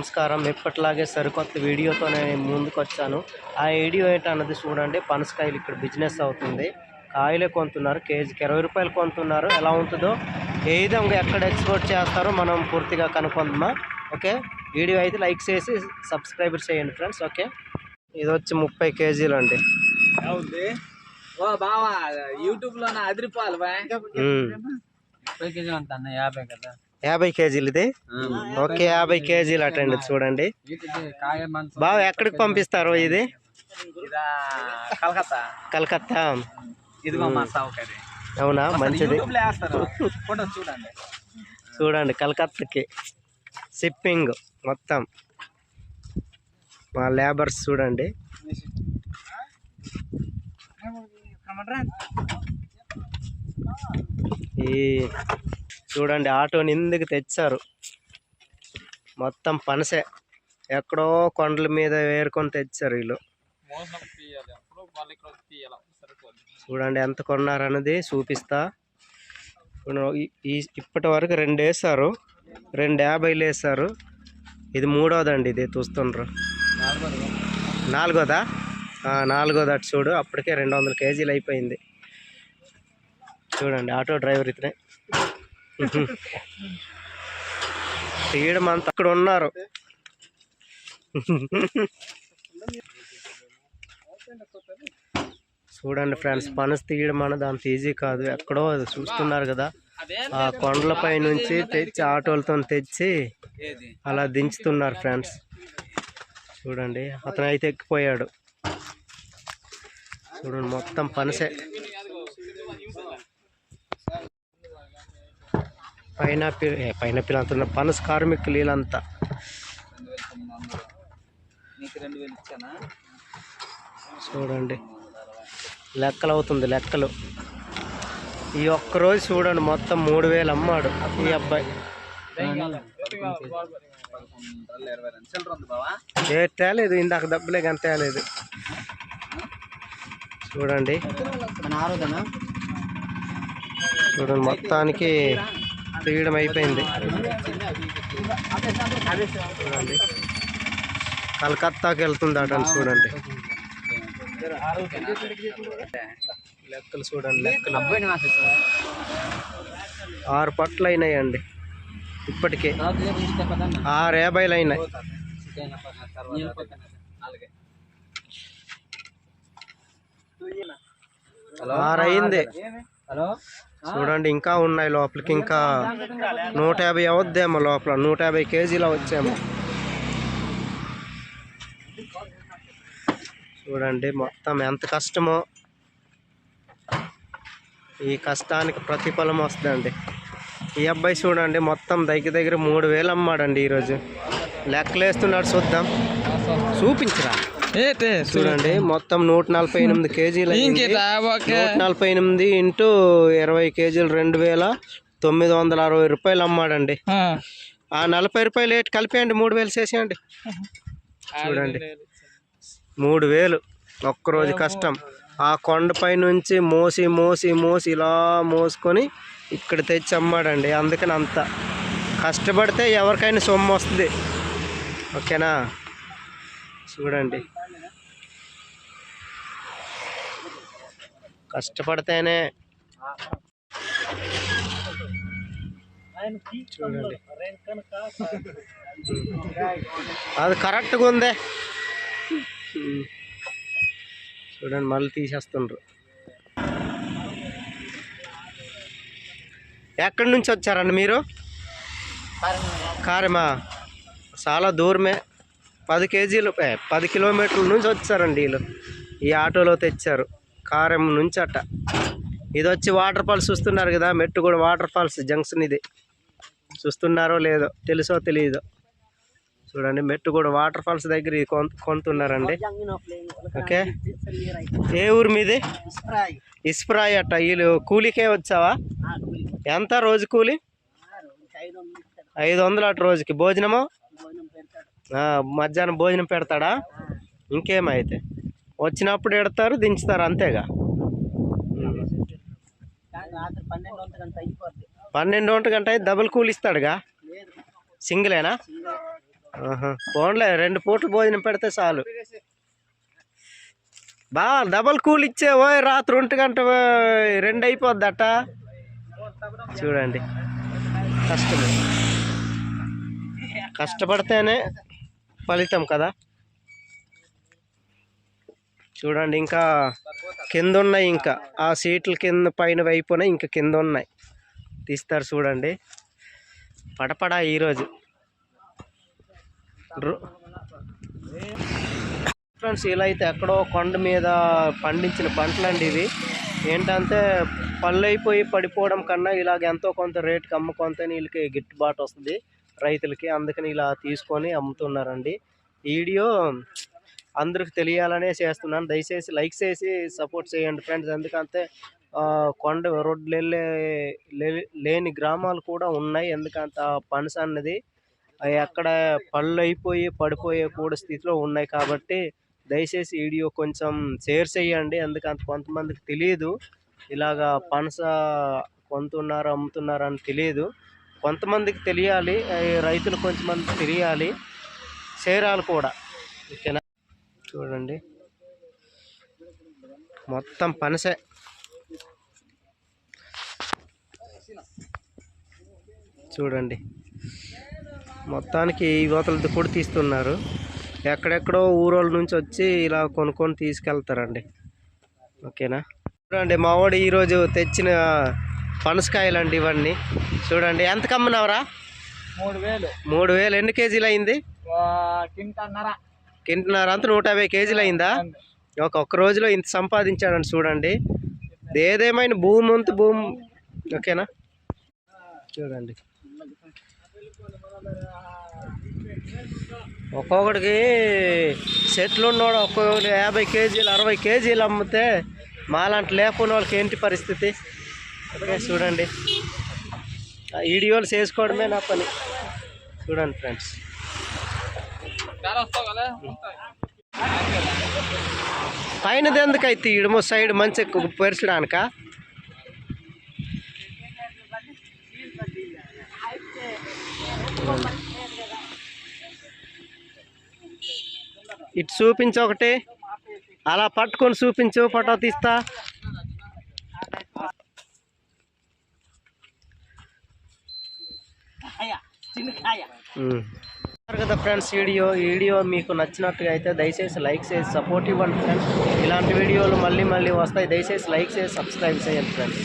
నమస్కారం. ఎప్పటిలాగే సరికొత్త వీడియోతో నేను ముందుకు వచ్చాను ఆ వీడియో ఏంటన్నది చూడండి. పనసకాయలు ఇక్కడ బిజినెస్ అవుతుంది. కాయలే కొంటున్నారు. కేజీకి ఇరవై రూపాయలు కొంటున్నారు. ఎలా ఉంటుందో ఏ విధంగా ఎక్కడ ఎక్స్పోర్ట్ చేస్తారో మనం పూర్తిగా కనుక్కుందామా? ఓకే? వీడియో అయితే లైక్ చేసి సబ్స్క్రైబ్ చేయండి ఫ్రెండ్స్. ఓకే? ఇది వచ్చి ముప్పై కేజీలు అండి ఓ బావా యూట్యూబ్లో నా అదిరిపాలు బాయ్. ఉమ్. ముప్పై కేజీలు అంత అన్న యాభై కదా? యాభై కేజీలు ఇది ఓకే యాభై కేజీలు అటండి చూడండి. బాగా ఎక్కడికి పంపిస్తారు ఇది? కలకత్తా. కలకత్తా. అవునా? మంచిది. చూడండి. కలకత్తాకి. షిప్పింగ్ మొత్తం. మా లేబర్స్ చూడండి. ఈ చూడండి ఆటో నిందుకు తెచ్చారు. మొత్తం పనసే. ఎక్కడో కొండల మీద వేరుకొని తెచ్చారు వీళ్ళు. చూడండి ఎంత కొన్నారన్నది చూపిస్తా. ఈ- ఇప్పటి వరకు రెండు వేసారు. రెండు యాభైలు వేసారు. ఇది మూడోదండి ఇది చూస్తుండ్రు. నాలుగోదా? నాలుగోది అటు చూడు. అప్పటికే రెండు వందల కేజీలు అయిపోయింది. చూడండి ఆటో డ్రైవర్ ఇతనే. తీయడం అంత అక్కడ ఉన్నారు. చూడండి ఫ్రెండ్స్ పనస తీయడం అన్నది అంత ఈజీ కాదు. ఎక్కడో అది చూస్తున్నారు కదా. ఆ కొండలపై నుంచి తెచ్చి ఆటోలతో తెచ్చి అలా దించుతున్నారు ఫ్రెండ్స్. చూడండి అతను అయితే ఎక్కిపోయాడు. చూడండి మొత్తం పనసే. పైనాపిల్ పైనాపిల్ అంటున్న పనస కార్మికులు వీళ్ళంతా చూడండి. లెక్కలు అవుతుంది లెక్కలు. ఈ ఒక్క రోజు చూడండి మొత్తం మూడు వేలు అమ్మాడు ఈ అబ్బాయి. ఏ తేలేదు ఇందాక డబ్బులే కానీ తేలేదు. చూడండి. చూడండి మొత్తానికి తీయడం అయిపోయింది. చూడండి. కలకత్తాకి వెళ్తుంది అటని చూడండి. లెక్కలు చూడండి లెక్కలు. ఆరు పట్లు అయినాయండి. ఇప్పటికే. ఆరు యాభైలు అయినాయి. ఆరు అయింది. హలో? చూడండి ఇంకా ఉన్నాయి లోపలికి ఇంకా నూట యాభై అవద్దేమో లోపల నూట యాభై కేజీలు వచ్చేమో. చూడండి మొత్తం ఎంత కష్టమో. ఈ కష్టానికి ప్రతిఫలం వస్తుందండి. ఈ అబ్బాయి చూడండి మొత్తం దగ్గర దగ్గర మూడు వేలు అమ్మాడండి ఈరోజు. లెక్కలేస్తున్నాడు చూద్దాం. చూపించరా? చూడండి మొత్తం నూట నలభై ఎనిమిది కేజీలు. నూట నలభై ఎనిమిది ఇంటూ ఇరవై కేజీలు రెండు వేల తొమ్మిది వందల అరవై రూపాయలు అమ్మాడండి. ఆ. నలభై రూపాయలు ఏటి కలిపేయండి మూడు వేలు చేసేయండి. చూడండి. మూడు వేలు. ఒక్కరోజు కష్టం. ఆ కొండపై నుంచి మోసి మోసి మోసి ఇలా మోసుకొని ఇక్కడ తెచ్చి అమ్మాడండి. అందుకని అంత కష్టపడితే ఎవరికైనా సొమ్ము వస్తుంది. ఓకేనా? చూడండి. కష్టపడితేనే చూడండి. అది కరెక్ట్గా ఉందే. చూడండి మళ్ళీ తీసేస్తుండ్రు. ఎక్కడి నుంచి వచ్చారండి మీరు? కారమా? చాలా దూరమే. పది కేజీలు పది కిలోమీటర్ల నుంచి వచ్చారండి వీళ్ళు. ఈ ఆటోలో తెచ్చారు. కారం నుంచి అట్ట ఇది వచ్చి వాటర్ ఫాల్స్ చూస్తున్నారు కదా మెట్టు కూడా వాటర్ ఫాల్స్ జంక్షన్ ఇది. చూస్తున్నారో లేదో తెలుసో తెలియదో చూడండి మెట్టు కూడా వాటర్ ఫాల్స్ దగ్గర ఇది కొంతున్నారండి ఓకే. ఏ ఊరు మీది? ఇస్ప్రాయ్ అట్ట వీళ్ళు కూలికే వచ్చావా? ఎంత రోజు కూలి? ఐదు వందలు అటు రోజుకి. భోజనము? మధ్యాహ్నం భోజనం పెడతాడా? ఇంకేమైతే వచ్చినప్పుడు ఎడతారు దించుతారు అంతేగా. పన్నెండు ఒంటి గంట అయితే డబుల్ కూలి ఇస్తాడుగా? సింగిలేనా? ఫోన్లే పోన్లే రెండు పూటలు భోజనం పెడితే చాలు. బా డబల్ కూల్ ఇచ్చేవో రాత్రి ఒంటి గంట రెండు అయిపోద్దట. చూడండి. కష్టమే. కష్టపడితేనే ఫలితం కదా. చూడండి ఇంకా కింద ఉన్నాయి ఇంకా. ఆ సీట్ల కింద పైన వైపున ఇంకా కింద ఉన్నాయి తీస్తారు చూడండి. పడపడా ఈరోజు. ఫ్రెండ్స్ ఇలా అయితే ఎక్కడో కొండ మీద పండించిన పంటలండి ఇవి. ఏంటంటే పళ్ళు అయిపోయి పడిపోవడం కన్నా ఇలాగ ఎంతో కొంత రేటుకి అమ్ముకొంతే వీళ్ళకి గిట్టుబాటు వస్తుంది రైతులకి. అందుకని ఇలా తీసుకొని అమ్ముతున్నారండి. వీడియో అందరికి తెలియాలనే చేస్తున్నాను. దయచేసి లైక్ చేసి సపోర్ట్ చేయండి ఫ్రెండ్స్. ఎందుకంటే కొండ రోడ్లు వెళ్ళే లే- లేని గ్రామాలు కూడా ఉన్నాయి. ఎందుకంటే ఆ పనస అన్నది అవి ఎక్కడ పళ్ళు అయిపోయి పడిపోయే కూడా స్థితిలో ఉన్నాయి కాబట్టి దయచేసి వీడియో కొంచెం షేర్ చేయండి. ఎందుకంత కొంతమందికి తెలియదు. ఇలాగా పనస కొంతున్నారు అమ్ముతున్నారు అని తెలియదు. కొంతమందికి తెలియాలి. రైతులు కొంతమందికి తెలియాలి. చేరాలి కూడా. ఓకేనా? చూడండి. మొత్తం పనసే. చూడండి. మొత్తానికి ఈ గోతలది కూడా తీస్తున్నారు. ఎక్కడెక్కడో ఊరోళ్ళ నుంచి వచ్చి ఇలా కొనుక్కొని తీసుకెళ్తారండి. ఓకేనా? చూడండి మావాడు ఈరోజు తెచ్చిన పనసకాయలండి ఇవన్నీ. చూడండి ఎంత కమ్మనవరా మూడు వేలు. మూడు వేలు. ఎన్ని కేజీలు అయింది కింటన్నర కింటున్నర అంత నూట యాభై కేజీలు అయిందా? ఒక ఒక్క రోజులో ఇంత సంపాదించాడని చూడండి. ఏదేమైనా భూమి అంత భూమి ఓకేనా? చూడండి. ఒక్కొక్కడికి సెట్లు ఉన్నోడు ఒక్కొక్కటి యాభై కేజీలు అరవై కేజీలు అమ్మితే మాలాంటి లేకున్న వాళ్ళకి ఏంటి పరిస్థితి? ఓకే చూడండి. ఆ వీడియోలు చేసుకోవడమే నా పని. చూడండి ఫ్రెండ్స్. పైనది ఎందుకైతే ఇడమో సైడ్ మంచి పెరచడానిక? ఇటు చూపించు ఒకటి. అలా పట్టుకొని చూపించు ఫోటో తీస్తా. ఉమ్. కదా ఫ్రెండ్స్ వీడియో ఈ వీడియో మీకు నచ్చినట్టుగా అయితే దయచేసి లైక్ చేసి సపోర్ట్ ఇవ్వండి ఫ్రెండ్స్. ఇలాంటి వీడియోలు మళ్ళీ మళ్ళీ వస్తాయి. దయచేసి లైక్ చేసి సబ్స్క్రైబ్ చేయండి ఫ్రెండ్స్.